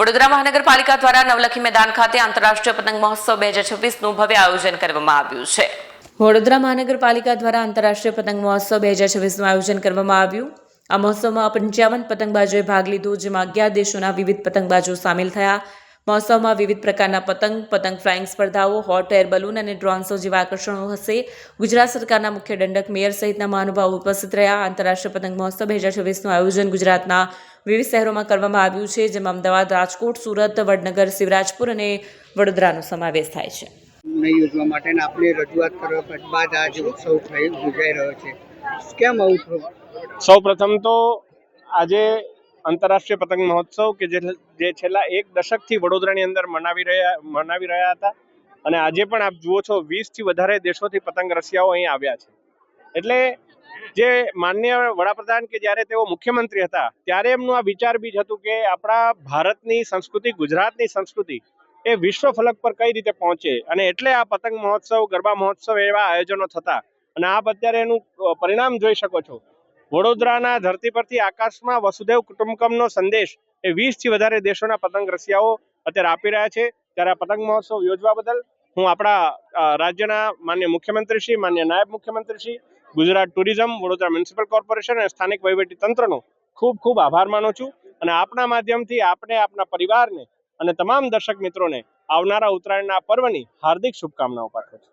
વડોદરા મહાનગરપાલિકા દ્વારા નવલખી મેદાન ખાતે આંતરરાષ્ટ્રીય પતંગ મહોત્સવ બે હજાર છવ્વીસનું ભવ્ય આયોજન કરવામાં આવ્યું છે. વડોદરા મહાનગરપાલિકા દ્વારા આંતરરાષ્ટ્રીય પતંગ મહોત્સવ બે હજાર છવ્વીસનું આયોજન કરવામાં આવ્યું. આ મહોત્સવમાં પંચાવન પતંગબાજોએ ભાગ લીધો, જેમાં અગિયાર દેશોના વિવિધ પતંગબાજો સામેલ થયા. મહોત્સવમાં વિવિધ પ્રકારના પતંગ પતંગ ફ્લાઇંગ સ્પર્ધાઓ, હોટ એર બલૂન અને ડ્રોન શો જેવા આકર્ષણો હશે. ગુજરાત સરકારના મુખ્ય દંડક મેયર સહિતના મહાનુભાવો ઉપસ્થિત રહ્યા. આંતરરાષ્ટ્રીય પતંગ મહોત્સવ બે હજાર છવ્વીસનું આયોજન ગુજરાતના વિવિધ શહેરોમાં કરવામાં આવ્યું છે જેમાં અમદાવાદ રાજકોટ સુરત વડનગર શિવરાજપુર અને વડોદરાનો સમાવેશ થાય છે. યોજવા માટે આપણી રજૂઆત કરવા પછી બાદ આ જે ઉત્સવ થઈ યોજાઈ રહ્યો છે. કેમ આવું થયું? સૌ પ્રથમ તો આજે આંતરરાષ્ટ્રીય પતંગ મહોત્સવ કે જે જે છેલ્લા એક દશકથી વડોદરાની અંદર મનાવી રહ્યા મનાવી રહ્યા હતા. અને આજે પણ આપ જુઓ છો વીસથી વધારે દેશોથી પતંગ રસિયાઓ અહીં આવ્યા છે. એટલે જે માન્ય વડાપ્રધાન કે જ્યારે તેઓ મુખ્યમંત્રી હતા, ત્યારે એમનું આ વિચાર બીજ હતું કે આપણા ભારતની સંસ્કૃતિ, ગુજરાતની સંસ્કૃતિ એ વિશ્વ ફલક પર કઈ રીતે પહોંચે અને એટલે આ પતંગ મહોત્સવ, ગરબા મહોત્સવ એવા આયોજનો થતા. અને આપ અત્યારે એનું પરિણામ જોઈ શકો છો. વડોદરાના ધરતી પરથી આકાશમાં વસુદેવ કુટુંબકમનો સંદેશ એ વીસથી વધારે દેશોના પતંગ રસિયાઓ અત્યારે આપી રહ્યા છે. ત્યારે આ પતંગ મહોત્સવ યોજવા બદલ હું આપણા રાજ્યના માન્ય મુખ્યમંત્રી શ્રી માન્ય નાયબ મુખ્યમંત્રી Shri Gujarat tourism, Vadodara municipal corporation અને સ્થાનિક તંત્રનો ખૂબ ખૂબ આભાર માનું છું અને આપના માધ્યમથી આપને, આપના પરિવારને અને તમામ દર્શક મિત્રોને આવનારા ઉત્તરાયણના પર્વની હાર્દિક શુભકામનાઓ પાઠવું છું.